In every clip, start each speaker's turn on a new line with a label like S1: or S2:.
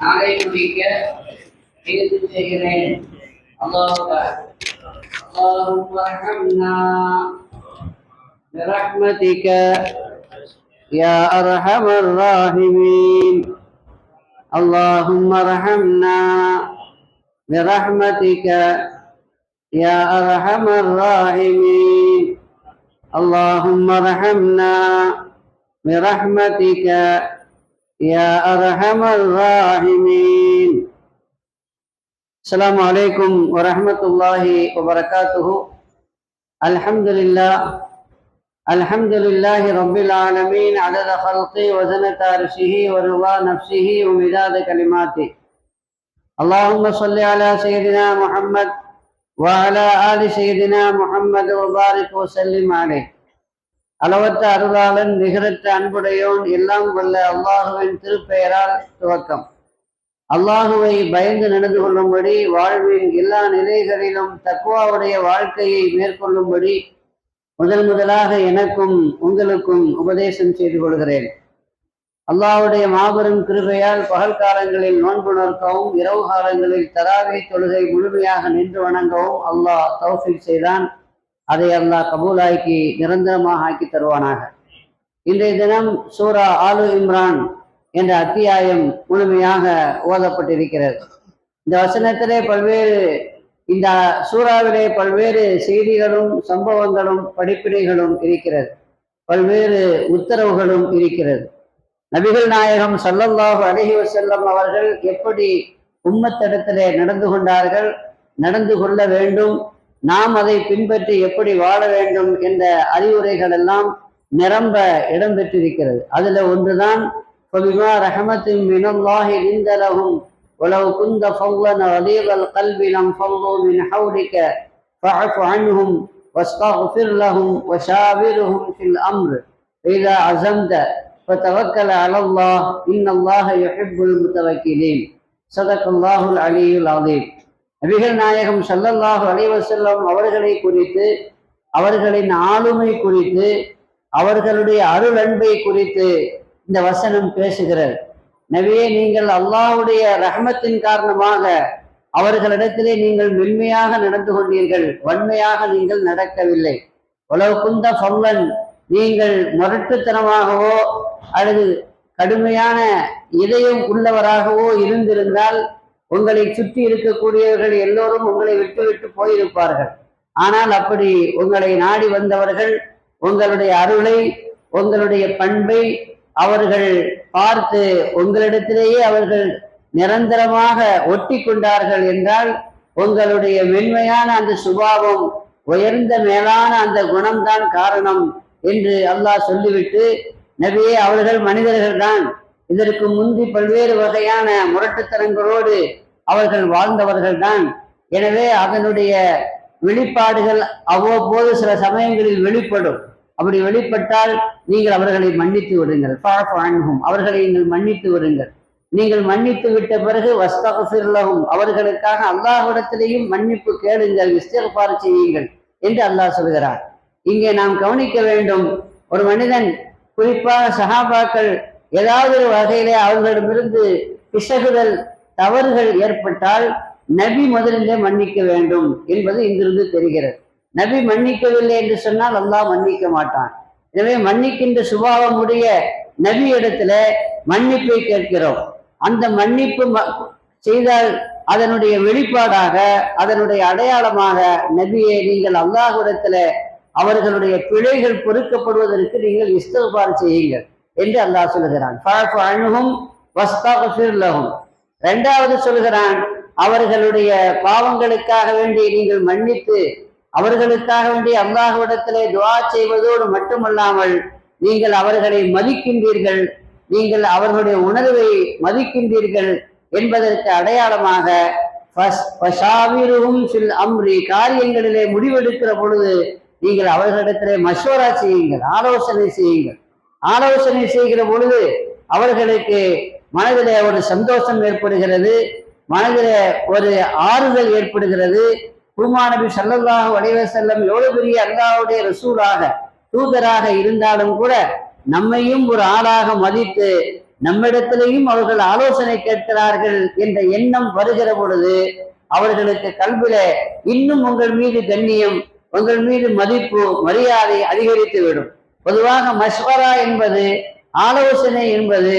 S1: நாளை முடிக்க தேர்வு செய்கிறேன் அல்லாஹ் اللهم ارحمنا برحمتك يا ارحم الراحمين اللهم ارحمنا برحمتك يا ارحم الراحمين اللهم ارحمنا برحمتك يا أرحم الراحمين. السلام عليكم ورحمة الله وبركاته. الحمد لله الحمد لله رب العالمين عدد خلقه وزنة عرشه ورضا نفسه ومداد كلماته. اللهم صل على سيدنا محمد وعلى آل سيدنا محمد وبارك وسلم عليه. அளவற்ற அருளாளன் நிகரற்ற அன்புடையோன் எல்லாம் வல்ல அல்லாஹுவின் திருப்பெயரால் துவக்கம். அல்லாஹுவை பயந்து நடந்து கொள்ளும்படி வாழ்வின் எல்லா நிலைகளிலும் தக்குவாவுடைய வாழ்க்கையை மேற்கொள்ளும்படி முதல் முதலாக எனக்கும் உங்களுக்கும் உபதேசம் செய்து கொள்கிறேன். அல்லாஹுடைய மாபெரும் கிருபையால் பகல் காலங்களில் நோன்பு நோக்கவும் இரவு காலங்களில் தராவை தொழுகை முழுமையாக நின்று வணங்கவும் அல்லாஹ் தௌஃபிக் செய்தான். அதை அல்லாஹ் கபூலாக்கி நிரந்தரமாக ஆக்கி தருவானாக. இன்றைய தினம் சூரா ஆலு இம்ரான் என்ற அத்தியாயம் முழுமையாக ஓதப்பட்டிருக்கிறது. இந்த வசனத்திலே பல்வேறு இந்த சூறாவிலே பல்வேறு செய்திகளும் சம்பவங்களும் படிப்பினைகளும் இருக்கிறது. பல்வேறு உத்தரவுகளும் இருக்கிறது. நபிகள் நாயகம் சல்லல்லாஹு அலஹி வசல்லம் அவர்கள் எப்படி உம்மத்திடத்திலே நடந்து கொண்டார்கள் நடந்து கொள்ள வேண்டும் நாம் அதை பின்பற்றி எப்படி வாழ வேண்டும் என்ற அறிவுரைகள் எல்லாம் நிரம்ப இடம்பெற்றிருக்கிறது அதுல ஒன்றுதான் فبما رحمة من الله لنت لهم ولو كنت فظا غليظ القلب لانفضوا من حولك فاعف عنهم واستغفر لهم وشاورهم في الأمر فإذا عزمت فتوكل على الله إن الله يحب المتوكلين صدق الله العلي العظيم நபிகள் நாயகம் சல்லல்லாஹு அலைவசல்லம் அவர்களை குறித்து அவர்களின் ஆளுமை குறித்து அவர்களுடைய அருள் அன்பை குறித்து இந்த வசனம் பேசுகிறது. நபியே நீங்கள் அல்லாஹுடைய ரஹமத்தின் காரணமாக அவர்களிடத்திலே நீங்கள் மென்மையாக நடந்து கொண்டீர்கள். வன்மையாக நீங்கள் நடக்கவில்லை. உலக குந்த சொல்லன் நீங்கள் முரட்டுத்தனமாகவோ அல்லது கடுமையான இதயம் உள்ளவராகவோ இருந்திருந்தால் உங்களை சுற்றி இருக்கக்கூடியவர்கள் எல்லோரும் உங்களை விட்டு விட்டு போயிருப்பார்கள். ஆனால் அப்படி உங்களை நாடி வந்தவர்கள் உங்களுடைய அருளை உங்களுடைய பண்பை அவர்கள் பார்த்து உங்களிடத்திலேயே அவர்கள் நிரந்தரமாக ஒட்டி கொண்டார்கள் என்றால் உங்களுடைய மென்மையான அந்த சுபாவம் உயர்ந்த மேலான அந்த குணம்தான் காரணம் என்று அல்லாஹ் சொல்லிவிட்டு நபியே அவர்கள் மனிதர்கள் தான் இதற்கு முந்தி பல்வேறு வகையான முரட்டுத்தனங்களோடு அவர்கள் வாழ்ந்தவர்கள் தான் எனவே அதனுடைய வெளிப்பாடுகள் அவ்வப்போது சில சமயங்களில் வெளிப்படும். அப்படி வெளிப்பட்டால் நீங்கள் அவர்களை மன்னித்து விடுங்கள். அவர்களை நீங்கள் மன்னித்து விடுங்கள். நீங்கள் மன்னித்து விட்ட பிறகு வஸ்தகசிர்லகும் அவர்களுக்காக அல்லாஹிடத்திலேயும் மன்னிப்பு கேளுங்கள் விஸ்தபாறு செய்யுங்கள் என்று அல்லாஹ் சொல்கிறார். இங்கே நாம் கவனிக்க வேண்டும் ஒரு மனிதன் குறிப்பாக சகாபாக்கள் ஏதாவது ஒரு வகையிலே அவர்களிடமிருந்து பிசகுதல் தவறுகள் ஏற்பட்டால் நபி முதலிலே மன்னிக்க வேண்டும் என்பது இங்கிருந்து தெரிகிறது. நபி மன்னிக்கவில்லை என்று சொன்னால் அல்லாஹ் மன்னிக்க மாட்டான். எனவே மன்னிக்கின்ற சுபாவம் உடைய நபி இடத்துல மன்னிப்பை கேட்கிறோம். அந்த மன்னிப்பு செய்தால் அதனுடைய வெளிப்பாடாக அதனுடைய அடையாளமாக நபியை நீங்கள் அல்லாஹுடத்துல அவர்களுடைய பிழைகள் பொறுக்கப்படுவதற்கு நீங்கள் இஸ்தபார் செய்யுங்கள். என்று அல்லாஹ் சொல்லுகிறான். அணுகும் இரண்டாவது சொல்கிறான் அவர்களுடைய பாவங்களுக்காக வேண்டி நீங்கள் மன்னித்து அவர்களுக்காக வேண்டி அல்லாஹுவிடத்திலே துவா செய்வதோடு மட்டுமல்லாமல் நீங்கள் அவர்களை மதிக்கின்றீர்கள் நீங்கள் அவர்களுடைய உணர்வை மதிக்கின்றீர்கள் என்பதற்கு அடையாளமாக அம்ரி காரியங்களிலே முடிவெடுக்கிற பொழுது நீங்கள் அவர்களிடத்திலே மசோரா செய்யுங்கள் ஆலோசனை செய்யுங்கள். ஆலோசனை செய்கிற பொழுது அவர்களுக்கு மனதிலே ஒரு சந்தோஷம் ஏற்படுகிறது. மனதிலே ஒரு ஆறுதல் ஏற்படுகிறது. குருமானபி சல்லல்லாஹு வடிவ செல்லம் எவ்வளவு பெரிய அல்லாவுடைய ரசூலாக தூதராக இருந்தாலும் கூட நம்மையும் ஒரு ஆளாக மதித்து நம்மிடத்திலையும் அவர்கள் ஆலோசனை கேட்கிறார்கள் என்ற எண்ணம் வருகிற பொழுது அவர்களுக்கு கல்வில இன்னும் உங்கள் மீது கண்ணியம் உங்கள் மீது மதிப்பு மரியாதை அதிகரித்து விடும். பொதுவாக மஸ்வரா என்பது ஆலோசனை என்பது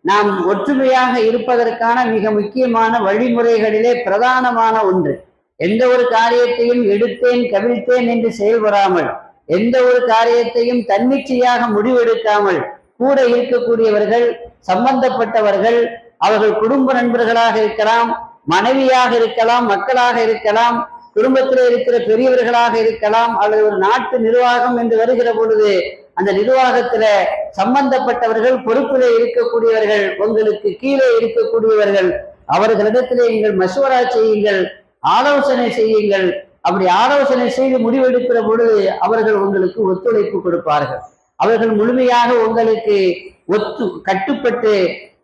S1: நாம் ஒற்றுமையாக இருப்பதற்கான மிக முக்கியமான வழிமுறைகளிலே பிரதானமான ஒன்று. எந்த ஒரு காரியத்தையும் எடுத்தேன் கவிழ்த்தேன் என்று செயல்படாமல் எந்த ஒரு காரியத்தையும் தன்னிச்சையாக முடிவெடுக்காமல் கூட இருக்கக்கூடியவர்கள் சம்பந்தப்பட்டவர்கள் அவர்கள் குடும்ப நண்பர்களாக இருக்கலாம் மனைவியாக இருக்கலாம் மக்களாக இருக்கலாம் குடும்பத்தில் இருக்கிற பெரியவர்களாக இருக்கலாம் அல்லது ஒரு நாட்டு நிர்வாகம் என்று வருகிற பொழுது அந்த நிர்வாகத்துல சம்பந்தப்பட்டவர்கள் பொறுப்பிலே இருக்கக்கூடியவர்கள் உங்களுக்கு கீழே இருக்கக்கூடியவர்கள் அவர்களிடத்திலே நீங்கள் மசோரா செய்யுங்கள் ஆலோசனை செய்யுங்கள். அப்படி ஆலோசனை செய்து முடிவெடுக்கிற பொழுது அவர்கள் உங்களுக்கு ஒத்துழைப்பு கொடுப்பார்கள். அவர்கள் முழுமையாக உங்களுக்கு ஒத்து கட்டுப்பட்டு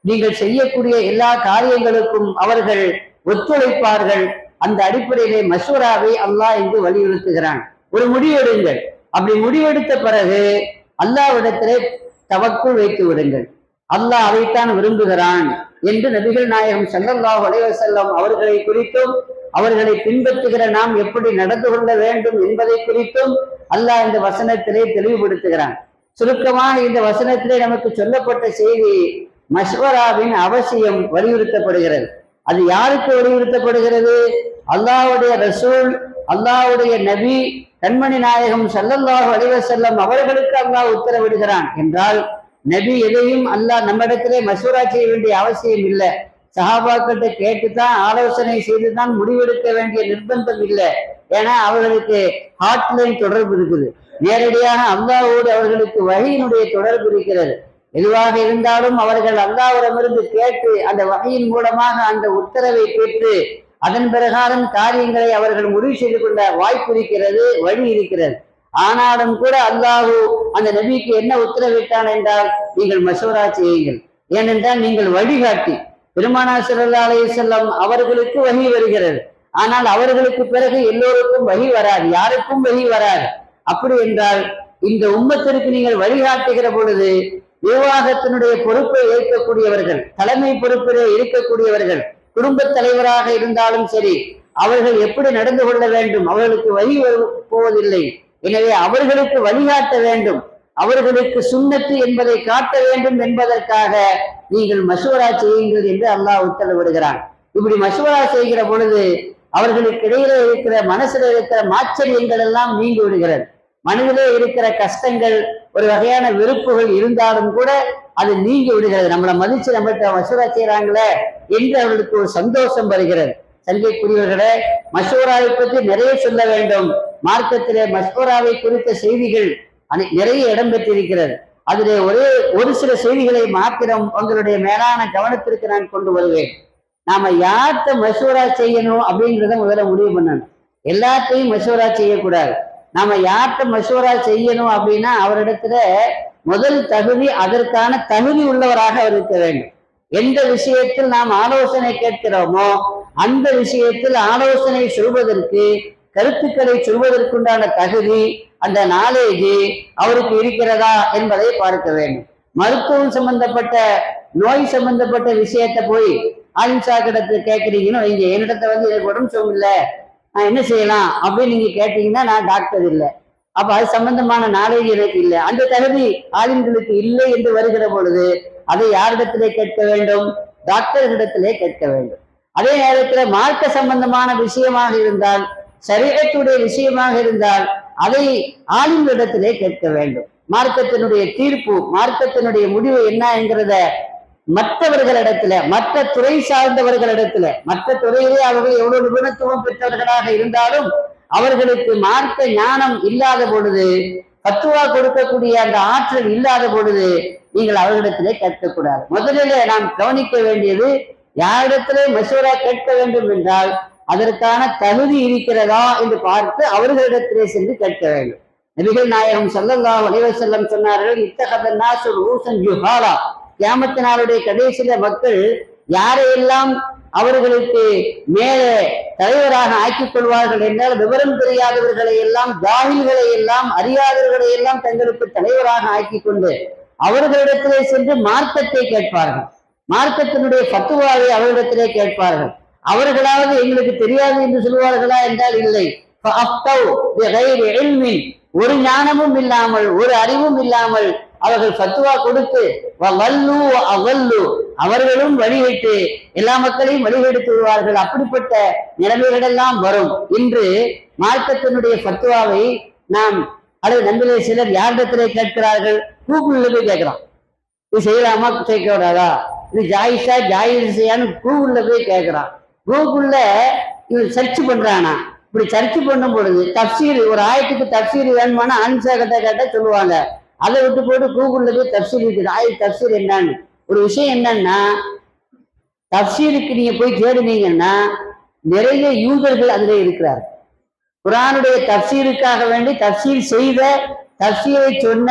S1: நீங்கள் செய்யக்கூடிய எல்லா காரியங்களுக்கும் அவர்கள் ஒத்துழைப்பார்கள். அந்த அடிப்படையிலே மசூராவை அல்லாஹ் இங்கு வலியுறுத்துகிறான். ஒரு முடிவெடுங்கள். அப்படி முடிவெடுத்த பிறகு அல்லாவிடத்திலே தவக்குள் வைத்து விடுங்கள். அல்லாஹ் அதைத்தான் விரும்புகிறான் என்று நபிகள் நாயகம் சல்லல்லாஹ் அலைஹி அவர்களை குறித்தும் அவர்களை பின்பற்றுகிற நாம் எப்படி நடந்து கொள்ள வேண்டும் என்பதை குறித்தும் அல்லாஹ் இந்த வசனத்திலே தெளிவுபடுத்துகிறான். சுருக்கமாக இந்த வசனத்திலே நமக்கு சொல்லப்பட்ட செய்தி மஷ்வராவின் அவசியம் வலியுறுத்தப்படுகிறது. அது யாருக்கு வலியுறுத்தப்படுகிறது? அல்லாஹ்வுடைய ரசூல் அல்லாஹ்வுடைய நபி கண்மணி நாயகம் சல்லல்லாஹ் வலிவ செல்லம் அவர்களுக்கு அல்லாஹ் உத்தரவிடுகிறான் என்றால் நபி எதையும் அல்லாஹ் நம்மிடத்திலே மசூரா செய்ய வேண்டிய அவசியம் இல்லை. சஹாபாக்கிட்ட கேட்டுதான் ஆலோசனை செய்துதான் முடிவெடுக்க வேண்டிய நிர்பந்தம் இல்லை. ஏன்னா அவர்களுக்கு ஹாட்லைன் தொடர்பு இருக்குது. நேரடியாக அல்லாவோடு அவர்களுக்கு வகையினுடைய தொடர்பு இருக்கிறது. எதுவாக இருந்தாலும் அவர்கள் அல்லாவிடமிருந்து கேட்டு அந்த வகையின் மூலமாக அந்த உத்தரவை பெற்று அதன் பிரகாரம் காரியங்களை அவர்கள் முடிவு செய்து கொள்ள வாய்ப்பு இருக்கிறது வழி இருக்கிறது. ஆனாலும் கூட அல்லாஹு அந்த நபிக்கு என்ன உத்தரவிட்டான் என்றால் நீங்கள் மசோரா செய்யுங்கள். ஏனென்றால் நீங்கள் வழிகாட்டி. பெருமானா ஸல்லல்லாஹு அலைஹி அவர்களுக்கு வகி வருகிறது. ஆனால் அவர்களுக்கு பிறகு எல்லோருக்கும் வகி வராது. யாருக்கும் வகி வராது. அப்படி என்றால் இந்த உம்மத்திற்கு நீங்கள் வழிகாட்டுகிற பொழுது நிர்வாகத்தினுடைய பொறுப்பை ஏற்கக்கூடியவர்கள் தலைமை பொறுப்பிலே இருக்கக்கூடியவர்கள் குடும்பத் தலைவராக இருந்தாலும் சரி அவர்கள் எப்படி நடந்து கொள்ள வேண்டும் அவர்களுக்கு வழி போவதில்லை. எனவே அவர்களுக்கு வழிகாட்ட வேண்டும். அவர்களுக்கு சுண்ணத்து என்பதை காட்ட வேண்டும் என்பதற்காக நீங்கள் மசூரா செய்யுங்கள் என்று அல்லாஹ் உத்தரவிடுகிறான். இப்படி மசூரா செய்கிற பொழுது அவர்களுக்கு இடையில இருக்கிற மனசுல இருக்கிற மாச்சரியங்கள் எல்லாம் நீங்கி விடுகிறது. மனதிலே இருக்கிற கஷ்டங்கள் ஒரு வகையான வெறுப்புகள் இருந்தாலும் கூட அது நீங்கி விடுகிறது. நம்மளை மதிச்சு நம்மகிட்ட மசூரா செய்யறாங்களே என்று அவர்களுக்கு ஒரு சந்தோஷம் வருகிறது. சங்கைக்குரியவர்களே மசூராவை பற்றி நிறைய சொல்ல வேண்டும். மார்க்கத்திலே மசூராவை குறித்த செய்திகள் அனை- நிறைய இடம்பெற்றிருக்கிறது அதிலே ஒரே ஒரு சில செய்திகளை மாத்திரம் உங்களுடைய மேலான கவனத்திற்கு நான் கொண்டு வருவேன். நாம யார்கிட்ட மசூரா செய்யணும் அப்படின்றத முதல்ல முடிவு பண்ணணும். எல்லாத்தையும் மசூரா செய்யக்கூடாது. நாம யார்கிட்ட மசூரா செய்யணும் அப்படின்னா அவரிடத்துல முதல் தகுதி அதற்கான தகுதி உள்ளவராக அவர் இருக்க வேண்டும். எந்த விஷயத்தில் நாம் ஆலோசனை கேட்கிறோமோ அந்த விஷயத்தில் ஆலோசனை சொல்வதற்கு கருத்துக்களை சொல்வதற்குண்டான தகுதி அந்த நாலேஜ் அவருக்கு இருக்கிறதா என்பதை பார்க்க வேண்டும். மருத்துவம் சம்பந்தப்பட்ட நோய் சம்பந்தப்பட்ட விஷயத்தை போய் ஆலிம்சா கிட்ட கேட்குறீங்கன்னு வைங்க. என்னிடத்த வந்து எனக்கு உடம்பு சரியில்லை நான் என்ன செய்யலாம் அப்படின்னு நீங்க கேட்டீங்கன்னா நான் டாக்டர் இல்லை. அப்ப அது சம்பந்தமான நாலேஜ் எனக்கு இல்லை. அந்த தகுதி ஆளுங்களுக்கு இல்லை என்று வருகிற பொழுது அதை யாரிடத்திலே கேட்க வேண்டும்? டாக்டர்களிடத்திலே கேட்க வேண்டும். அதே நேரத்துல மார்க்க சம்பந்தமான விஷயமாக இருந்தால் சரீரத்துடைய விஷயமாக இருந்தால் அதை ஆளுங்களிடத்திலே கேட்க வேண்டும். மார்க்கத்தினுடைய தீர்ப்பு மார்க்கத்தினுடைய முடிவு என்ன என்கிறத மற்றவர்களிடத்துல மற்ற துறை சார்ந்தவர்களிடத்துல மற்ற துறையிலே அவர்கள் எவ்வளவு நிபுணத்துவம் பெற்றவர்களாக இருந்தாலும் அவர்களுக்கு மார்க்க ஞானம் இல்லாத பொழுது பத்துவா கொடுக்கக்கூடிய அந்த ஆற்றல் இல்லாத பொழுது நீங்கள் அவர்களிடத்திலே கேட்கக்கூடாது. முதலில் நாம் கவனிக்க வேண்டியது யாரிடத்திலே மசூரா கேட்க வேண்டும் என்றால் அதற்கான தகுதி இருக்கிறதா என்று பார்த்து அவர்களிடத்திலே சென்று கேட்க வேண்டும். நபிகள் நாயகம் ஸல்லல்லாஹு அலைஹி சொன்னார்கள் இத்தகத நாசு ரூசன் ஜுஹாலா. கியாமத்து கடைசியில மக்கள் யாரையெல்லாம் அவர்களுக்கு மேலே தலைவராக ஆக்கிக் கொள்வார்கள் என்றால் விவரம் தெரியாதவர்களை எல்லாம் ஜாகில்களை எல்லாம் அறியாதவர்களை எல்லாம் தங்களுக்கு தலைவராக ஆக்கி கொண்டு அவர்களிடத்திலே சென்று மார்க்கத்தை கேட்பார்கள். மார்க்கத்தினுடைய பத்துவாவை அவரிடத்திலே கேட்பார்கள். அவர்களாவது எங்களுக்கு தெரியாது என்று சொல்வார்களா என்றால் இல்லை. ஒரு ஞானமும் இல்லாமல் ஒரு அறிவும் இல்லாமல் அவர்கள் ஃபத்துவா கொடுத்து வல்லு அவல்லு அவர்களும் வழிவிட்டு எல்லா மக்களையும் வழிகெடுத்து விடுவார்கள். அப்படிப்பட்ட நிலைமைகள் எல்லாம் வரும். இன்று மார்க்கத்தினுடைய ஃபத்துவாவை நாம் அல்லது நம்பிலே சிலர் யாரிடத்திலே கேட்கிறார்கள்? கூகுளில் போய் கேட்கிறான். இது செய்யலாமா? செய்யக்கூடாதா இது ஜாயிஸா ஜாயிஸையான்னு கூகுளில் போய் கேட்கிறான். கூகுள்ல இவன் சர்ச் பண்றானா? இப்படி சர்ச் பண்ணும் பொழுது தப்சீர் ஒரு ஆயத்துக்கு தப்சீர் வேணுமானா ஆன்சா கேட்டால் கேட்டா சொல்லுவாங்க. அதை விட்டு போட்டு கூகுளில் போய் தப்சீர் இருக்குது. ஆய் தப்சீர் என்னன்னு? ஒரு விஷயம் என்னன்னா தப்சீருக்கு நீங்க போய் தேடினீங்கன்னா நிறைய யூதர்கள் அதுல இருக்கிறார் குரானுடைய தப்சீருக்காக வேண்டி தப்சீர் செய்த தப்சீரை சொன்ன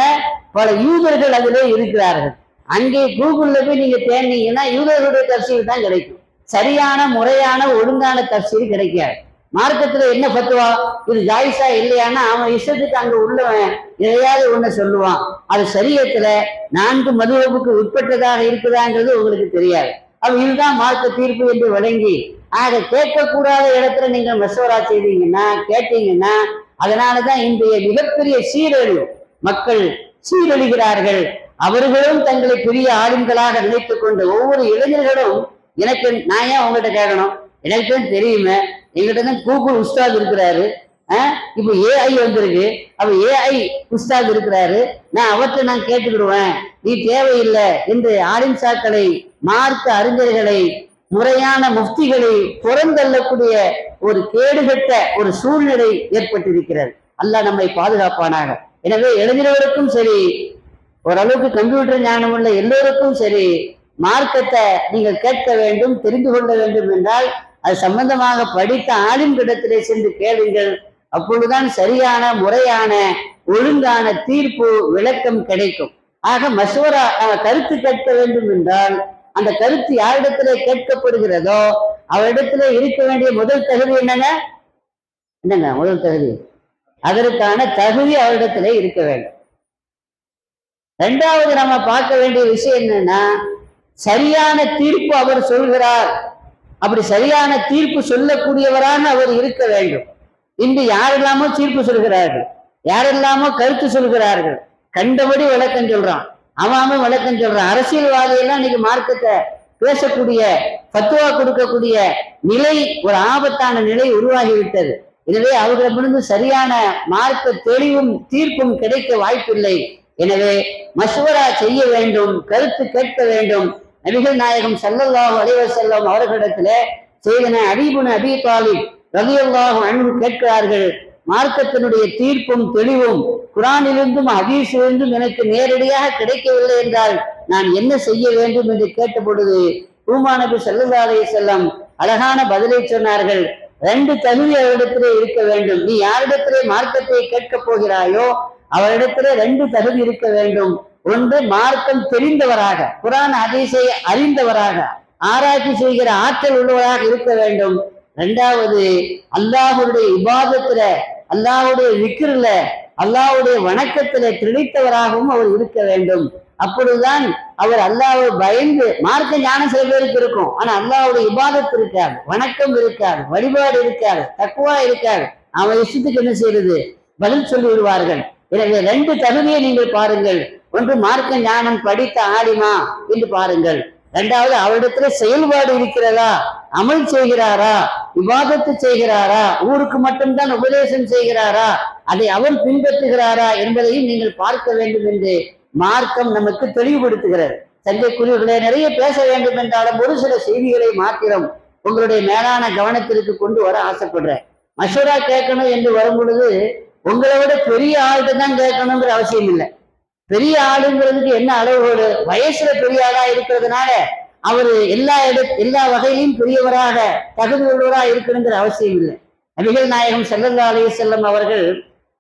S1: பல யூதர்கள் அதிலே இருக்கிறார்கள். அங்கே கூகுள்ல போய் நீங்க தேடினீங்கன்னா யூதர்களுடைய தப்சீர் தான் கிடைக்கும். சரியான முறையான ஒழுங்கான தப்சீர் கிடைக்காது. மார்க்கத்துல என்ன பத்துவா? இது ஜாயிஸா இல்லையான்னா அவன் இஷ்டத்துக்கு அங்க உள்ளவன். எதையாவது ஒண்ணு சொல்லுவான். அது சரியத்துல நான்கு மதுவகுக்கு உட்பட்டதாக இருக்குதாங்கிறது உங்களுக்கு தெரியாது. அப்ப இதுதான் மார்க்க தீர்ப்பு என்று வழங்கி ஆக கேட்கக்கூடாத இடத்துல நீங்க மசோரா செய்தீங்கன்னா கேட்டீங்கன்னா அதனாலதான் இன்றைய மிகப்பெரிய சீரழிவு. மக்கள் சீரழிகிறார்கள். அவர்களும் தங்களை பெரிய ஆளுங்களாக நினைத்துக் கொண்ட ஒவ்வொரு இளைஞர்களும் எனக்கு நான் ஏன் உங்கள்கிட்ட கேட்கணும்? எனக்கு தெரியுமே. எங்கிட்ட தான் கூகுள் உஸ்தாத் இருக்கிறாரு. ஆஹ் இப்போ ஏஐ வந்திருக்கு. அப்ப ஏஐ உஸ்தாத் இருக்கிறாரு. நான் அவற்றை நான் கேட்டுக்கிடுவேன். நீ தேவையில்லை என்று ஆலிம்சாக்களை மார்க்க அறிஞர்களை முறையான முஃப்திகளை புறந்தள்ளக்கூடிய ஒரு கேடுகட்ட ஒரு சூழ்நிலை ஏற்பட்டிருக்கிறது. அல்லாஹ் நம்மை பாதுகாப்பானாக. எனவே இளைஞர்களுக்கும் சரி ஓரளவுக்கு கம்ப்யூட்டர் ஞானம் உள்ள எல்லோருக்கும் சரி மார்க்கத்தை நீங்கள் கேட்க வேண்டும் தெரிந்து கொள்ள வேண்டும் என்றால் அது சம்பந்தமாக படித்த ஆளின் இடத்திலே சென்று கேளுங்கள். அப்பொழுதுதான் சரியான முறையான ஒழுங்கான தீர்ப்பு விளக்கம் கிடைக்கும். ஆக மசோரா கருத்து கேட்க வேண்டும் என்றால் அந்த கருத்து யாரிடத்திலே கேட்கப்படுகிறதோ அவரிடத்திலே இருக்க வேண்டிய முதல் தகுதி என்னங்க? என்னங்க முதல் தகுதி? அதற்கான தகுதி அவரிடத்திலே இருக்க வேண்டும். ரெண்டாவது நம்ம பார்க்க வேண்டிய விஷயம் என்னன்னா சரியான தீர்ப்பு அவர் சொல்கிறார். அப்படி சரியான தீர்ப்பு சொல்லக்கூடியவராக அவர் இருக்க வேண்டும். இன்று யாரெல்லாமோ தீர்ப்பு சொல்கிறார்கள். யாரெல்லாமோ கருத்து சொல்கிறார்கள். கண்டபடி விளக்கம் சொல்றான். அவன் விளக்கம் சொல்றான். அரசியல்வாதியெல்லாம் இன்னைக்கு மார்க்கத்தை பேசக்கூடிய பத்துவா கொடுக்கக்கூடிய நிலை ஒரு ஆபத்தான நிலை உருவாகிவிட்டது. எனவே அவர்களிடமிருந்து சரியான மார்க்க தெளிவும் தீர்ப்பும் கிடைக்க வாய்ப்பில்லை. எனவே மசூரா செய்ய வேண்டும் கருத்து கேட்க வேண்டும். நபிகள் நாயகம் ஸல்லல்லாஹு அலைவர் செல்லம் அவர்களிடத்திலே செய்தன அபீபுன் அபி தாலிப் ரலியல்லாஹு அன்பு கேட்கிறார்கள் மார்க்கத்தினுடைய தீர்ப்பும் தெளிவும் குரானிலிருந்தும் ஹதீஸிலிருந்தும் எனக்கு நேரடியாக கிடைக்கவில்லை என்றால் நான் என்ன செய்ய வேண்டும் என்று கேட்ட பொழுது பூமா நபி ஸல்லல்லாஹு அழகான பதிலை சொன்னார்கள் ரெண்டு தகுதி அவரிடத்திலே இருக்க வேண்டும். நீ யாரிடத்திலே மார்க்கத்தை கேட்கப் போகிறாயோ அவரிடத்திலே ரெண்டு தகுதி இருக்க வேண்டும். ஒன்று மார்க்கம் தெரிந்தவராக குரான் அதிசய அறிந்தவராக ஆராய்ச்சி செய்கிற ஆற்றல் உள்ளவராக இருக்க வேண்டும். இரண்டாவது அல்லாஹுடைய இபாதத்துல அல்லாஹ்வுடைய விக்கிரில அல்லாஹ்வுடைய வணக்கத்துல திணித்தவராகவும் அவர் இருக்க வேண்டும். அப்பொழுதுதான் அவர் அல்லாவை பயந்து மார்க்க ஞானம் சில பேருக்கு இருக்கும். ஆனா அல்லாவுடைய இபாதத்து இருக்காது வணக்கம் இருக்காது வழிபாடு இருக்காது தக்குவா இருக்காது. அவன் இஷ்டத்துக்கு என்ன செய்யறது? பதில் சொல்லி விடுவார்கள் எனவே ரெண்டு தகுதியை நீங்கள் பாருங்கள். ஒன்று மார்க்க ஞானம் படித்த ஆடிமா என்று பாருங்கள். இரண்டாவது அவரிடத்துல செயல்பாடு இருக்கிறதா? அமல் செய்கிறாரா? விவாதத்து செய்கிறாரா? ஊருக்கு மட்டும்தான் உபதேசம் செய்கிறாரா? அதை அவர் பின்பற்றுகிறாரா என்பதையும் நீங்கள் பார்க்க வேண்டும் என்று மார்க்கம் நமக்கு தெளிவுபடுத்துகிறது. சந்தைக்குரியவர்களே நிறைய பேச வேண்டும் என்றாலும் ஒரு சில செய்திகளை மாத்திரம் உங்களுடைய மேலான கவனத்திற்கு கொண்டு வர ஆசைப்படுறேன். மசூரா கேட்கணும் என்று வரும் பொழுது உங்களை விட பெரிய ஆள்கிட்ட தான் கேட்கணுங்கிற அவசியம் இல்லை. பெரிய ஆளுங்கிறதுக்கு என்ன அளவுகோடு? வயசுல பெரிய ஆளா இருக்கிறதுனால அவரு எல்லா இட எல்லா வகையிலும் பெரியவராக தகுதி உள்ளவராக இருக்கணுங்கிற அவசியம் இல்லை. நபிகள் நாயகம் ஸல்லல்லாஹு அலைஹி வஸல்லம் அவர்கள்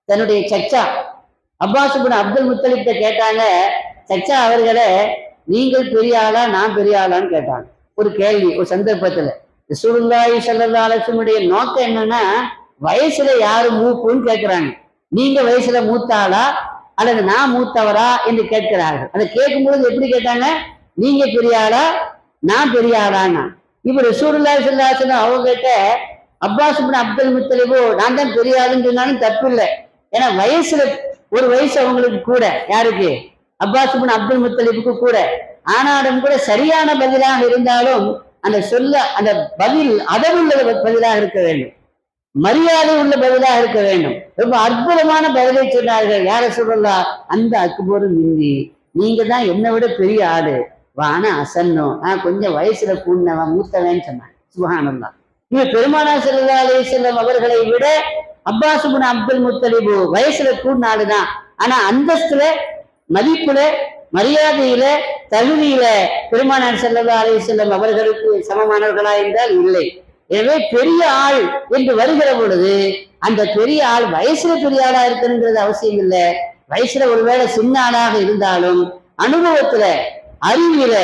S1: தன்னுடைய சச்சா அப்பாஸ் அப்துல் முத்தலிப்ட கேட்டாங்க சச்சா அவர்களை நீங்கள் பெரிய ஆளா நான் பெரிய ஆளான்னு கேட்டாங்க. ஒரு கேள்வி ஒரு சந்தர்ப்பத்துல. ரசூலுல்லாஹி ஸல்லல்லாஹு நோக்கம் என்னன்னா வயசுல யாரு மூப்புன்னு கேட்கிறாங்க நீங்க வயசுல மூத்தாளா அல்லது நான் மூத்தவரா என்று கேட்கிறார்கள். அதை கேட்கும் பொழுது எப்படி கேட்டாங்க? நீங்க பெரிய ஆளா நான் பெரிய ஆளானா இப்ப ரசூலுல்லா சொல்லாசன அவங்க கிட்ட அப்பாஸ் அப்துல் முத்தலிபோ நான் தான் பெரிய ஆளுன்னு சொன்னாலும் தப்பு இல்லை ஏன்னா வயசுல ஒரு வயசு அவங்களுக்கு கூட. யாருக்கு? அப்பாஸ் அப்துல் முத்தலிபுக்கு கூட. ஆனாலும் கூட சரியான பதிலாக இருந்தாலும் அந்த சொல்ல அந்த பதில் அதவுள்ள பதிலாக இருக்க வேண்டும். மரியாதை உள்ள பதிலாக இருக்க வேண்டும். ரொம்ப அற்புதமான பதிலை சொன்னார்கள். யார சொல்லலாம் அந்த அக்பரு இந்தி நீங்க தான் என்னை விட பெரிய ஆளு. வானா அசன்னும் நான் கொஞ்சம் வயசுல கூடினவன் மூத்தவன் சொன்னான். சுபஹானல்லா இது பெருமானா செல்லா அலி செல்லம் அவர்களை விட அப்பாஸ் இப்னு அப்துல் முத்தலிபு வயசுல கூடின ஆளுதான் ஆனா அந்தஸ்துல மதிப்புல மரியாதையில தகுதியில பெருமானார் செல்லல்லா அலி செல்லம் அவர்களுக்கு சமமானவர்களா என்றால் இல்லை. எனவே பெரிய ஆள் என்று வருகிற பொழுது அந்த பெரிய ஆள் வயசுல பெரிய ஆளா இருக்கணுங்கிறது அவசியம் இல்லை. வயசுல ஒருவேளை சின்ன ஆளாக இருந்தாலும் அனுபவத்துல அறிவில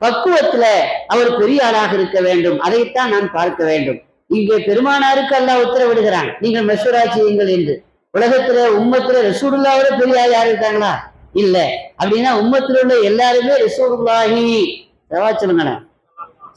S1: பக்குவத்துல அவர் பெரிய ஆளாக இருக்க வேண்டும். அதைத்தான் நான் பார்க்க வேண்டும். இங்கே பெருமானாருக்கு அல்லாஹ் உத்தரவிடுகிறான். நீங்கள் மெசூரா செய்யுங்கள் என்று. உலகத்துல உம்மத்துல ரசூலுல்லாவோட பெரிய ஆள் யார் இருக்காங்களா? இல்ல. அப்படின்னா உம்மத்துல உள்ள எல்லாருமே ரசூடுல்லாஹி ரவா சொல்லுங்களேன்.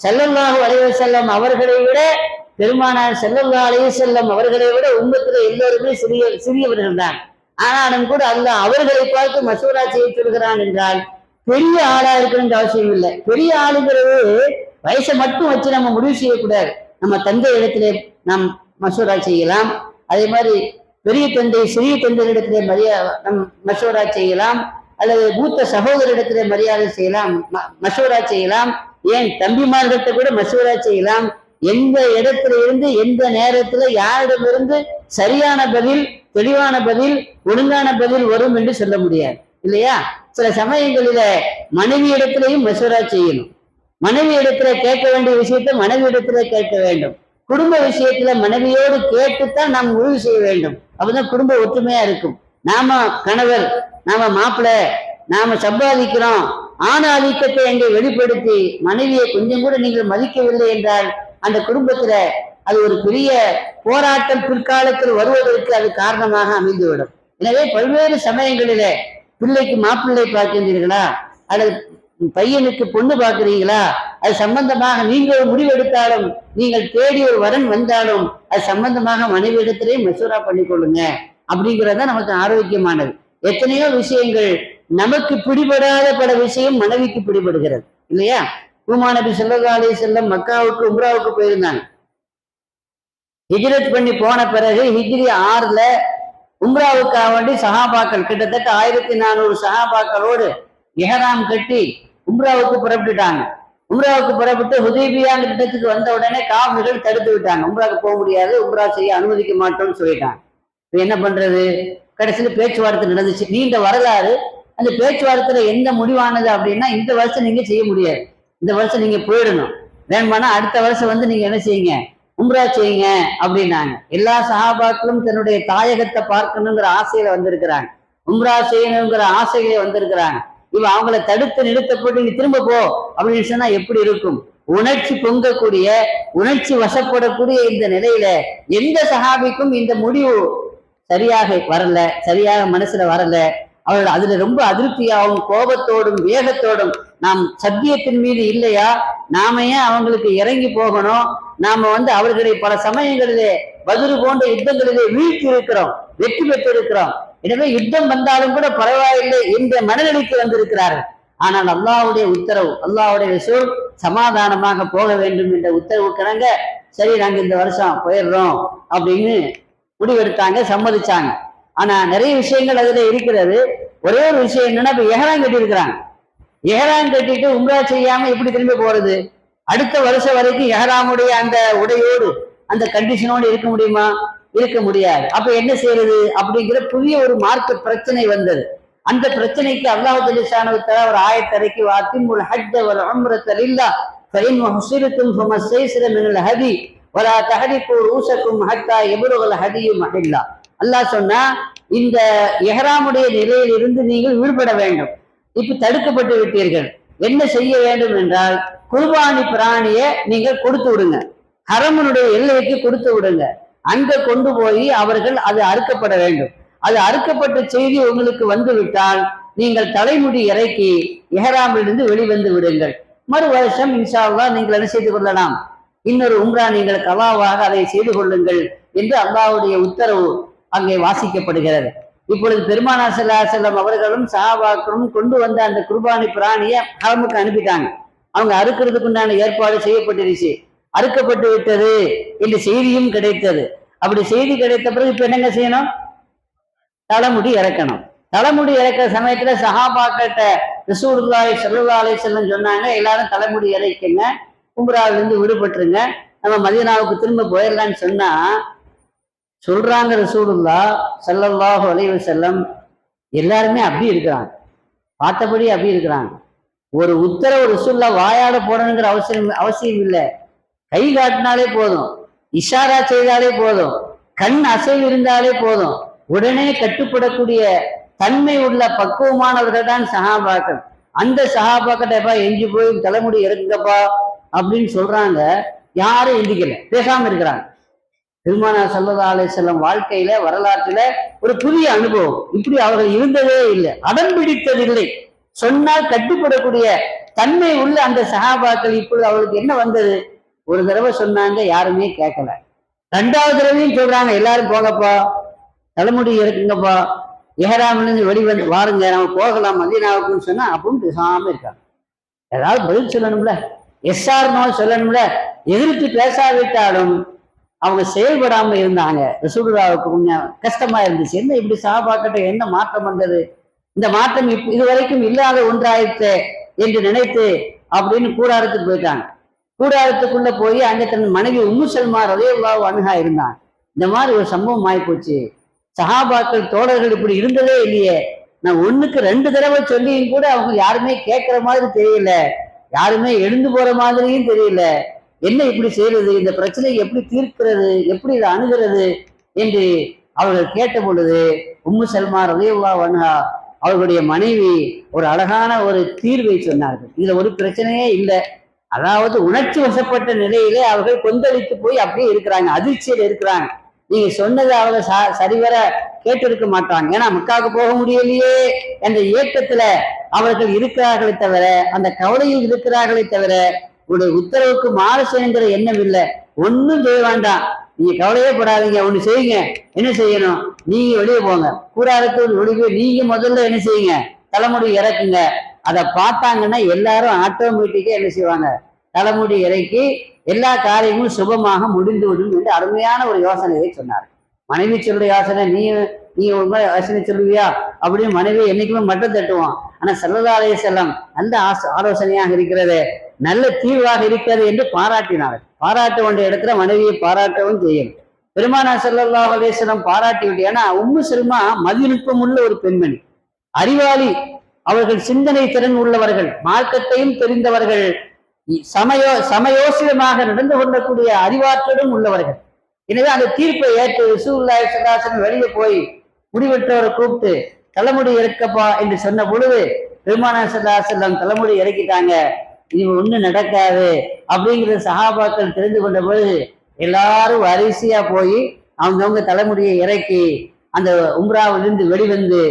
S1: செல்லல்லாஹு அலைய செல்லம் அவர்களை விட பெருமானார் செல்லல்லா அலைய செல்லம் அவர்களை விட உம்மத்துல எல்லோருமே சிறிய சிறியவர்கள் தான். ஆனாலும் கூட அல்ல அவர்களை பார்த்து மசூரா செய்ய சொல்கிறான் என்றால் பெரிய ஆளா இருக்கணுன்ற அவசியம் இல்லை. பெரிய ஆளுங்கிறது வயசை மட்டும் வச்சு நம்ம முடிவு செய்யக்கூடாது. நம்ம தந்தை இடத்திலே நாம் மசூரா செய்யலாம். அதே மாதிரி பெரிய தந்தை சிறிய தந்தையிடத்திலே மரியாதை நம் மசோரா செய்யலாம். அல்லது மூத்த சகோதரிடத்திலே மரியாதை செய்யலாம். ம- செய்யலாம். ஏன் தம்பிமார்கிட்ட கூட மசூரா செய்யலாம் எந்த இடத்துல இருந்து எந்த நேரத்துல யாரிடமிருந்து சரியான பதில் தெளிவான பதில் ஒழுங்கான பதில் வரும் என்று சொல்ல முடியாது. இல்லையா? சில சமயங்களில மனைவி இடத்திலையும் மசூரா செய்யணும். மனைவி இடத்துல கேட்க வேண்டிய விஷயத்தை மனைவி இடத்துல கேட்க வேண்டும். குடும்ப விஷயத்துல மனைவியோடு கேட்டுத்தான் நாம் முடிவு செய்ய வேண்டும். அப்பதான் குடும்ப ஒற்றுமையா இருக்கும். நாம கணவர் நாம மாப்பிள்ளை நாம சம்பாதிக்கிறோம். ஆண் ஆதிக்கத்தை அங்கே வெளிப்படுத்தி மனைவியை கொஞ்சம் கூட நீங்கள் மதிக்கவில்லை என்றால் அந்த குடும்பத்துல அது ஒரு பெரிய போராட்டம் பிற்காலத்தில் வருவதற்கு அது காரணமாக அமைந்துவிடும். எனவே பல்வேறு சமயங்களில பிள்ளைக்கு மாப்பிள்ளை பார்க்கின்றீர்களா? அல்லது பையனுக்கு பொண்ணு பார்க்குறீங்களா அது சம்பந்தமாக நீங்கள் ஒரு முடிவெடுத்தாலும் நீங்கள் தேடி ஒரு வரன் வந்தாலும் அது சம்பந்தமாக மனைவியிடத்திலேயே மெசூரா பண்ணிக்கொள்ளுங்க. அப்படிங்கிறது நமக்கு ஆரோக்கியமானது. எத்தனையோ விஷயங்கள் நமக்கு பிடிபடாத பல விஷயம் மனைவிக்கு பிடிபடுகிறது. இல்லையா? பூமா நபி செல்லம் மக்காவுக்கு உம்ராவுக்கு போயிருந்தாங்க. ஹிஜ்ரத் பண்ணி போன பிறகு ஹிஜ்ரி ஆறுல உம்ராவுக்காக வேண்டி சஹாபாக்கள் கிட்டத்தட்ட ஆயிரத்தி நானூறு சஹாபாக்களோடு எஹராம் கட்டி உம்ராவுக்கு புறப்பட்டுட்டாங்க. உம்ராவுக்கு புறப்பட்டு ஹுதைபியாங்க இடத்துக்கு வந்த உடனே காவல்கள் தடுத்து விட்டாங்க. உம்ராவுக்கு போக முடியாது உம்ரா செய்ய அனுமதிக்க மாட்டோம்னு சொல்லிட்டாங்க. இப்ப என்ன பண்றது? கடைசியில பேச்சுவார்த்தை நடந்துச்சு. நீண்ட வரலாறு. அந்த பேச்சுவார்த்தையில எந்த முடிவானது அப்படின்னா இந்த வருஷம் நீங்க செய்ய முடியாது. இந்த வருஷம் நீங்க போயிடணும். வேணுமானா அடுத்த வருஷம் வந்து நீங்க என்ன செய்யுங்க? உம்ரா செய்யுங்க அப்படின்னாங்க. எல்லா சகாபாக்களும் தன்னுடைய தாயகத்தை பார்க்கணுங்கிற ஆசையில வந்திருக்கிறாங்க. உம்ரா செய்யணுங்கிற ஆசையிலே வந்திருக்கிறாங்க. இவ அவங்கள தடுத்து நிறுத்தப்பட்டு நீ திரும்ப போ அப்படின்னு சொன்னா எப்படி இருக்கும்? உணர்ச்சி பொங்கக்கூடிய உணர்ச்சி வசப்படக்கூடிய இந்த நிலையில எந்த சகாபிக்கும் இந்த முடிவு சரியாக வரல சரியாக மனசுல வரல. அவர்கள் அதுல ரொம்ப அதிருப்தியாகவும் கோபத்தோடும் வேகத்தோடும் நாம் சத்தியத்தின் மீது இல்லையா? நாம ஏன் அவங்களுக்கு இறங்கி போகணும்? நாம வந்து அவர்களை பல சமயங்களிலே பதில் போன்ற யுத்தங்களிலே வீழ்த்தி இருக்கிறோம் வெற்றி பெற்றிருக்கிறோம். எனவே யுத்தம் வந்தாலும் கூட பரவாயில்லை என்ற மனநிலைக்கு வந்திருக்கிறார்கள். ஆனால் அல்லாவுடைய உத்தரவு அல்லாவுடைய சொல் சமாதானமாக போக வேண்டும் என்ற உத்தரவு கிணங்க சரி நாங்கள் இந்த வருஷம் போயிடுறோம் அப்படின்னு முடிவெடுத்தாங்க சம்மதிச்சாங்க. ஆனா நிறைய விஷயங்கள் அதுல இருக்கிறது. ஒரே ஒரு விஷயம் என்னன்னா இப்ப எஹரான் கட்டியிருக்கிறாங்க. எஹரான் கட்டிட்டு உம்ரா செய்யாம எப்படி திரும்பி போறது? அடுத்த வருஷம் வரைக்கும் எஹராமுடைய அந்த உடையோடு அந்த கண்டிஷனோடு இருக்க முடியுமா? இருக்க முடியாது. அப்ப என்ன செய்யறது? அப்படிங்கிற புதிய ஒரு மார்க்க பிரச்சனை வந்தது. அந்த பிரச்சனைக்கு அல்லாஹு அல்லாஹுலிஷானவுத்தால ஒரு ஆயத்தரைக்கு வாத்தி முல் ஹஜ்ஜ வல் அம்ரத்தல் இல்லா ஃபைன் ஹுசிருக்கும் ஹும சைசிர மினல் ஹதி வலா தஹரிப்பு ரூசக்கும் ஹத்தா எபுருகல் ஹதியும் மஹில்லா அல்லாஹ் சொன்னா இந்த எஹராமுடைய நிலையில் இருந்து நீங்கள் விடுபட வேண்டும். இப்ப தடுக்கப்பட்டு விட்டீர்கள். என்ன செய்ய வேண்டும் என்றால் குர்பானி பிராணியை நீங்கள் கொடுத்து விடுங்க. ஹரமனுடைய எல்லைக்கு கொடுத்து விடுங்க. அங்க கொண்டு போய் அவர்கள் அது அறுக்கப்பட வேண்டும். அது அறுக்கப்பட்ட செய்தி உங்களுக்கு வந்துவிட்டால் நீங்கள் தலைமுடி இறக்கி எஹராமிலிருந்து வெளிவந்து விடுங்கள். மறு வருஷம் இன்ஷா நீங்கள் என்ன செய்து கொள்ளலாம்? இன்னொரு உம்ரா நீங்கள் கவாவாக அதை செய்து கொள்ளுங்கள் என்று அல்லாவுடைய உத்தரவு அங்கே வாசிக்கப்படுகிறது. இப்பொழுது பெருமானா ஸல்லல்லாஹு அவர்களும் சஹாபாக்களும் கொண்டு வந்த அந்த குர்பானி பிராணியை ஹரமுக்கு அனுப்பிட்டாங்க. அவங்க அறுக்கிறதுக்கு உண்டான ஏற்பாடு செய்யப்பட்டிருச்சு. அறுக்கப்பட்டு விட்டது என்று செய்தியும் கிடைத்தது. அப்படி செய்தி கிடைத்த பிறகு இப்ப என்னங்க செய்யணும்? தலைமுடி இறக்கணும். தலைமுடி இறக்கிற சமயத்துல சஹாபாக்கிட்ட ரிசூர்லாய் ஸல்லல்லாஹு அலைஹி வஸல்லம் சொன்னாங்க எல்லாரும் தலைமுடி இறக்குங்க கும்பராவிலிருந்து விடுபட்டுருங்க. நம்ம மதியனாவுக்கு திரும்ப போயிடலான்னு சொன்னா சொல்றாங்க ரசூலுல்லா ஸல்லல்லாஹு அலைஹி செல்லம் எல்லாருமே அப்படி இருக்கிறாங்க. பார்த்தபடி அப்படி இருக்கிறாங்க. ஒரு உத்தரவு ரசூல்லா வாயாட போடணுங்கிற அவசியம் அவசியம் இல்லை. கை காட்டினாலே போதும். இஷாரா செய்தாலே போதும். கண் அசைவு இருந்தாலே போதும். உடனே கட்டுப்படக்கூடிய தன்மை உள்ள பக்குவமானவர்கள் தான் சகாபாக்கள் அந்த சஹாபாக்கிட்டப்பா எஞ்சி போய் தலைமுடி இறங்குங்கப்பா அப்படின்னு சொல்றாங்க. யாரும் எந்திக்கல. பேசாம இருக்கிறாங்க. பெருமானார் சல்லா அலிசல்லம் வாழ்க்கையில வரலாற்றில ஒரு புதிய அனுபவம். இப்படி அவர்கள் இருந்ததே இல்லை. அடம் பிடித்ததில்லை. சொன்னால் கட்டுப்படக்கூடிய தன்மை உள்ள அந்த சகாபாக்கள் இப்பொழுது அவளுக்கு என்ன வந்தது? ஒரு தடவை சொன்னாங்க யாருமே கேட்கல. ரெண்டாவது தடவையும் சொல்றாங்க எல்லாரும் போங்கப்பா தலைமுடி இருக்குங்கப்பா ஏஹராமிலிருந்து வெளிவந்து வாருங்க நம்ம போகலாம் மதியனாவுக்குன்னு சொன்னா அப்படின்னு பேசாம இருக்காங்க. ஏதாவது பதில் சொல்லணும்ல? எஸ்ஆர்னோ சொல்லணும்ல? எதிர்த்து பேசாவிட்டாலும் அவங்க செயல்படாம இருந்தாங்க. ரசூலுல்லாவுக்கு கொஞ்சம் கஷ்டமா இருந்துச்சு. என்ன இப்படி சாபாக்கிட்ட என்ன மாற்றம் வந்தது? இந்த மாற்றம் இப் இதுவரைக்கும் இல்லாத ஒன்றாயிற்று என்று நினைத்து அப்படின்னு கூடாரத்துக்கு போயிட்டாங்க. கூடாரத்துக்குள்ள போய் அங்க தன் மனைவி உம்மு சல்மா அணுகா இருந்தான். இந்த மாதிரி ஒரு சம்பவம் ஆயிப்போச்சு. சஹாபாக்கள் தோழர்கள் இப்படி இருந்ததே இல்லையே. நான் ஒண்ணுக்கு ரெண்டு தடவை சொல்லியும் கூட அவங்க யாருமே கேட்கிற மாதிரி தெரியல. யாருமே எழுந்து போற மாதிரியும் தெரியல. என்ன இப்படி செய்யறது இந்த பிரச்சனையை எப்படி தீர்க்கிறது? எப்படி இதை அணுகிறது? என்று அவர்கள் கேட்ட பொழுது உம்மு சல்மா ரலியல்லா வன்ஹா அவர்களுடைய மனைவி ஒரு அழகான ஒரு தீர்வை சொன்னார்கள். இதுல ஒரு பிரச்சனையே இல்லை. அதாவது உணர்ச்சி வசப்பட்ட நிலையிலே அவர்கள் கொந்தளித்து போய் அப்படியே இருக்கிறாங்க. அதிர்ச்சியில் இருக்கிறாங்க. நீங்க சொன்னதை அவங்க ச- சரிவர கேட்டிருக்க மாட்டாங்க. ஏன்னா மக்காவுக்கு போக முடியலையே என்ற இயக்கத்துல அவர்கள் இருக்கிறார்களே தவிர அந்த கவலையில் இருக்கிறார்களே தவிர உங்களுடைய உத்தரவுக்கு மாறு செய்யுங்கிற எண்ணம் இல்லை. ஒண்ணும் செய்ய வேண்டாம். நீங்க கவலையே படாதீங்க. ஒண்ணு செய்யுங்க. என்ன செய்யணும்? நீங்க வெளியே போங்க. கூடாரத்து ஒழுங்கு நீங்க முதல்ல என்ன செய்யுங்க? தலைமுடி இறக்குங்க. அதை பார்த்தாங்கன்னா எல்லாரும் ஆட்டோமேட்டிக்கா என்ன செய்வாங்க? தலைமுடி இறக்கி எல்லா காரியங்களும் சுபமாக முடிந்து விடும் என்று அருமையான ஒரு யோசனையை சொன்னார். மனைவி சொல்ற யோசனை நீ நீ உங்க யோசனை சொல்லுவியா? அப்படின்னு மனைவி என்னைக்குமே மட்டம் தட்டுவோம் ஆனா செல்லதாலய செல்லம் நல்ல ஆச- ஆலோசனையாக இருக்கிறது. நல்ல தீர்வாக இருக்கிறது என்று பாராட்டினார்கள். பாராட்ட வேண்டிய இடத்துல மனைவியை பாராட்டவும் செய்யும். பெருமானா செல்லல்லா அலேஸ்வரம் பாராட்டி விட்டு ஏன்னா உம்மு செல்மா மதிநுட்பம் உள்ள ஒரு பெண்மணி. அறிவாளி. அவர்கள் சிந்தனை திறன் உள்ளவர்கள் மார்க்கத்தையும் தெரிந்தவர்கள் சமயோ சமயோசிதமாக நடந்து கொள்ளக்கூடிய அறிவாற்றலும் உள்ளவர்கள். எனவே அந்த தீர்ப்பை ஏற்று ரசூலுல்லாஹி சதாசன் வெளியே போய் முடிவெற்றவரை கூப்பிட்டு தலைமுடி இறக்கப்பா என்று சொன்ன பொழுது பெருமான ஸல்லல்லாஹு தலைமுடி இறக்கிட்டாங்க. இது ஒன்றும் நடக்காது அப்படிங்கிற சஹாபாக்கள் தெரிந்து கொண்ட பொழுது எல்லாரும் வரிசையா போய் அவங்கவுங்க தலைமுடியை இறக்கி அந்த உம்ராவிலிருந்து வெளிவந்து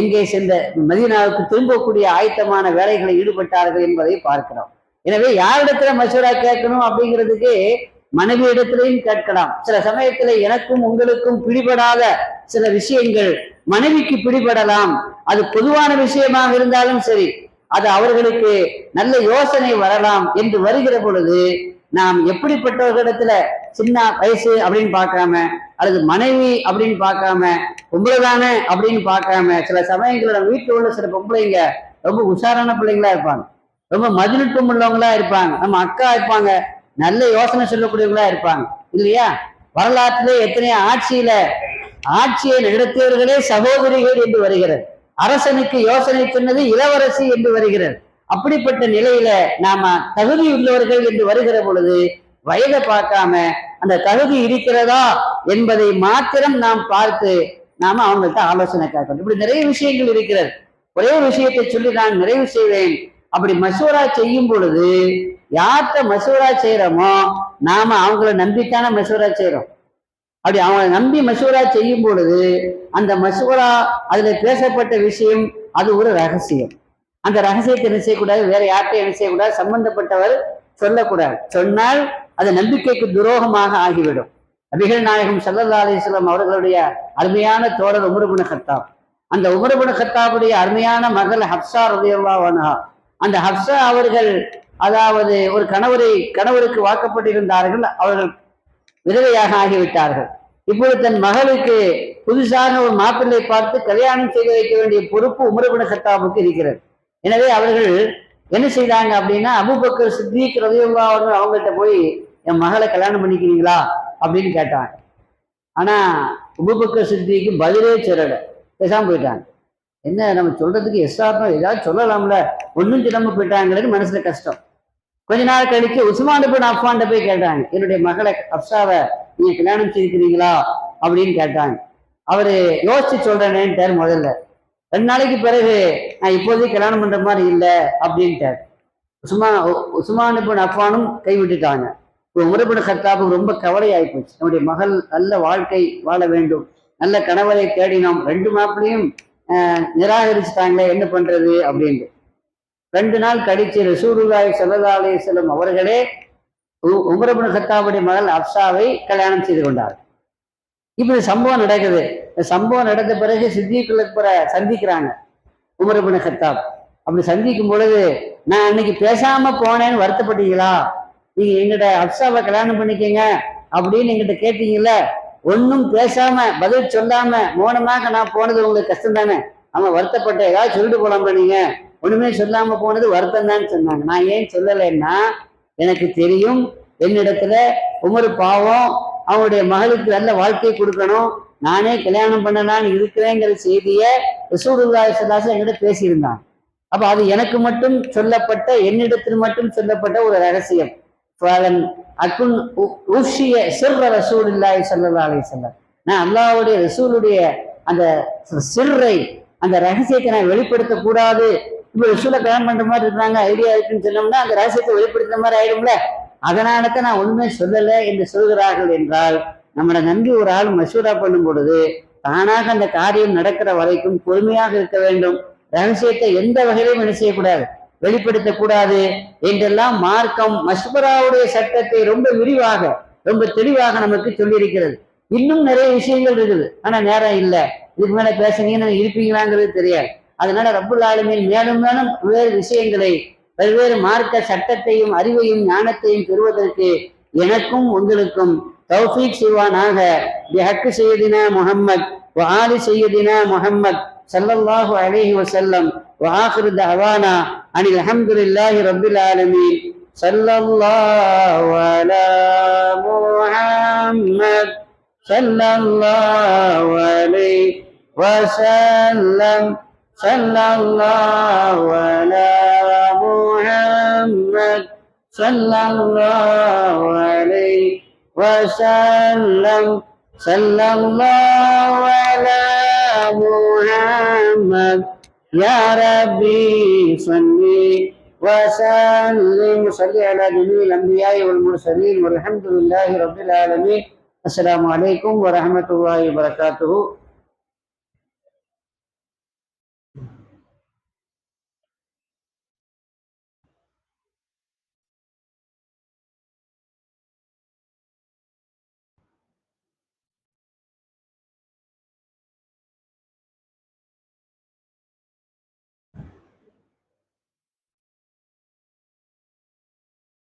S1: எங்கே சென்ற மதீனாவுக்கு திரும்பக்கூடிய ஆயத்தமான வேலைகளை ஈடுபட்டார்கள் என்பதை பார்க்கிறோம். எனவே யாரிடத்துல மசூரா கேட்கணும் அப்படிங்கிறதுக்கு மனைவி இடத்திலையும் கேட்கலாம். சில சமயத்துல எனக்கும் உங்களுக்கும் பிடிபடாத சில விஷயங்கள் மனைவிக்கு பிடிபடலாம். அது பொதுவான விஷயமாக இருந்தாலும் சரி அது அவர்களுக்கு நல்ல யோசனை வரலாம் என்று வருகிற பொழுது நாம் எப்படிப்பட்டவர்களிடத்துல சின்ன வயசு அப்படின்னு பார்க்காம அல்லது மனைவி அப்படின்னு பார்க்காம பொம்பளை தானே அப்படின்னு பார்க்காம சில சமயங்களில் நம்ம வீட்டில் உள்ள சில பொம்பளைங்க ரொம்ப உஷாரான பிள்ளைங்களா இருப்பாங்க. ரொம்ப மதிநுட்பம் உள்ளவங்களா இருப்பாங்க. நம்ம அக்கா இருப்பாங்க. நல்ல யோசனை சொல்லக்கூடியவங்களா இருப்பாங்க. இல்லையா? வரலாற்றிலே எத்தனையோ ஆட்சியில ஆட்சியை நடத்தியவர்களே சகோதரிகள் என்று வருகிறது. அரசனுக்கு யோசனை சொன்னது இளவரசி என்று வருகிறது. அப்படிப்பட்ட நிலையில நாம தகுதி உள்ளவர்கள் என்று வருகிற பொழுது வயதை பார்க்காம அந்த தகுதி இருக்கிறதா என்பதை மாத்திரம் நாம் பார்த்து நாம அவங்கள்ட்ட ஆலோசனை கேட்கணும். இப்படி நிறைய விஷயங்கள் இருக்கிறது. ஒரே ஒரு விஷயத்தை சொல்லி நான் நிறைவு செய்வேன். அப்படி மசூரா செய்யும் பொழுது யார்கிட்ட மசூரா செய்யறோமோ நாம அவங்கள நம்பித்தான மசூரா செய்யறோம் அப்படி அவங்களை நம்பி மசூரா செய்யும் பொழுது அந்த மசூரா அதுல பேசப்பட்ட விஷயம் அது ஒரு ரகசியம். அந்த ரகசியத்தை என்ன செய்யக்கூடாது? வேற யார்கிட்டையும் என்ன செய்யக்கூடாது? சம்பந்தப்பட்டவர் சொல்லக்கூடாது. சொன்னால் அது நம்பிக்கைக்கு துரோகமாக ஆகிவிடும். நபிகள் நாயகம் சல்லல்லா அலிஸ்லாம் அவர்களுடைய அருமையான தோழர் உமருபுன கத்தாப். அந்த உமருபுன கத்தாப்புடைய அருமையான மகள் ஹப்சா ரதியல்லா அந்த ஹப்சா அவர்கள் அதாவது ஒரு கணவரை கணவருக்கு வாக்கப்பட்டிருந்தார்கள். அவர்கள் விதவையாக ஆகிவிட்டார்கள். இப்பொழுது தன் மகளுக்கு புதுசாக ஒரு மாப்பிள்ளை பார்த்து கல்யாணம் செய்து வைக்க வேண்டிய பொறுப்பு உமரகுண கத்தாபுக்கு இருக்கிறது. எனவே அவர்கள் என்ன செய்தாங்க அப்படின்னா அபுபக்கர் சித்திக் ரவியுல்லா அவர்கள் அவங்கள்ட்ட போய் என் மகளை கல்யாணம் பண்ணிக்கிறீங்களா? அப்படின்னு கேட்டாங்க. ஆனா உபபக்கர் சித்திக்கு பதிலே சொல்லலை பேசாம போயிட்டாங்க. என்ன நம்ம சொல்றதுக்கு எஸ்ஆர்னோ ஏதாவது சொல்லலாம்ல? ஒன்றும் சொல்லாம போயிட்டாங்கிறது மனசுல கஷ்டம். கொஞ்ச நாள் கழிச்சு உஸ்மான் பின் அஃபான்ட போய் கேட்டாங்க என்னுடைய மகளை அப்சாவை நீங்க கல்யாணம் செய்திருக்கிறீங்களா அப்படின்னு கேட்டாங்க. அவரு யோசிச்சு சொல்றேனேன்ட்டார் முதல்ல? ரெண்டு நாளைக்கு பிறகு நான் இப்போதைக்கு கல்யாணம் பண்ற மாதிரி இல்லை அப்படின்ட்டார். உஸ்மா உஸ்மான் பின் அஃபானும் கைவிட்டுட்டாங்க உமரபின் கத்தாபுக்கு ரொம்ப கவலை ஆயிப்போச்சு நம்முடைய மகள் நல்ல வாழ்க்கை வாழ வேண்டும். நல்ல கணவரை தேடினோம் ரெண்டு மாப்பிளையும் நிராகரிச்சுட்டாங்களே என்ன பண்றது? அப்படின்ட்டு. ரெண்டு நாள் கழிச்சு ரசூருல்லாய் சல்லா செல்லும் அவர்களே உமரபுன கத்தாபுடைய மகள் அப்சாவை கல்யாணம் செய்து கொண்டார். இப்போ இந்த சம்பவம் நடக்குது. இந்த சம்பவம் நடந்த பிறகு சித்திக்குள்ள சந்திக்கிறாங்க உமரபுன கத்தாப். அப்படி சந்திக்கும் பொழுது நான் அன்னைக்கு பேசாம போனேன்னு வருத்தப்பட்டீங்களா? நீங்க எங்கிட்ட அப்சாவை கல்யாணம் பண்ணிக்கங்க அப்படின்னு எங்கிட்ட கேட்டீங்கல்ல ஒன்னும் பேசாம பதில் சொல்லாம மௌனமாக நான் போனது உங்களுக்கு கஷ்டம் தானே அவன் வருத்தப்பட்ட ஏதாவது சொல்லிட்டு போலாம்ல நீங்க? ஒண்ணுமே சொல்லாம போனது வருத்தம் தான் சொன்னாங்க. நான் ஏன் சொல்லலைன்னா எனக்கு தெரியும் என்னிடத்துல உமரு பாவம் அவனுடைய மகளுக்கு நல்ல வாழ்க்கை கொடுக்கணும் நானே கல்யாணம் பண்ணலான்னு இருக்கிறேங்கிற செய்தியை ரசூடுல்லாய் சல்லாசம் என்கிட்ட பேசியிருந்தான். அப்ப அது எனக்கு மட்டும் சொல்லப்பட்ட என்னிடத்தில் மட்டும் சொல்லப்பட்ட ஒரு ரகசியம். அக்குன் உஷிய சிற ரசூல் இல்லாய் சல்லா அலி சொல்லம் நான் அல்லாவுடைய ரசூலுடைய அந்த சிறை அந்த ரகசியத்தை நான் வெளிப்படுத்தக்கூடாது இப்போ ரசூலை கல்யாணம் பண்ற மாதிரி இருந்தாங்க ஐடியா இருக்குன்னு சொன்னோம்னா அந்த ரகசியத்தை வெளிப்படுத்துற மாதிரி ஆயிடும்ல? அதனாலதான் நான் ஒண்ணுமே சொல்லலை என்று சொல்கிறார்கள் என்றால் நம்மளை நம்பி ஒரு ஆள் மசூரா பண்ணும் பொழுது தானாக அந்த காரியம் நடக்கிற வரைக்கும் பொறுமையாக இருக்க வேண்டும். ரகசியத்தை எந்த வகையிலும் என்ன செய்யக்கூடாது? வெளிப்படுத்தக்கூடாது என்றெல்லாம் மார்க்கம் மஸ்பராவுடைய சட்டத்தை ரொம்ப விரிவாக ரொம்ப தெளிவாக நமக்கு சொல்லியிருக்கிறது. இன்னும் நிறைய விஷயங்கள் இருக்குது. ஆனா நேரம் இல்லை. இதுக்கு மேல பேசுனீங்கன்னு இருப்பீங்களாங்கிறது தெரியாது. அதனால ரப்புல்லாலுமின் மேலும் மேலும் வேறு விஷயங்களை பல்வேறு மார்க்க சட்டத்தையும் அறிவையும் ஞானத்தையும் பெறுவதற்கு எனக்கும் உங்களுக்கும் தௌஃபீக் செய்வானாக. பிஹக்கு செய்யதினா முகம்மத் வஹாலி செய்யதினா முகம்மத் சல்லல்லாஹு அலைஹி வசல்லம் வஹாஹிரு தஹவானா அனில் அஹம்துலில்லாஹி ரப்பில் ஆலமீன். சல்லல்லாஹு அலா முஹம்மத் சல்லல்லாஹு அலைஹி வசல்லம் صلى الله على محمد. صلى الله عليه وسلم. صلى الله على محمد. يا ربي صل وسلم. صل على جميع الأنبياء والمرسلين والحمد لله رب العالمين. السلام عليكم ورحمة الله وبركاته.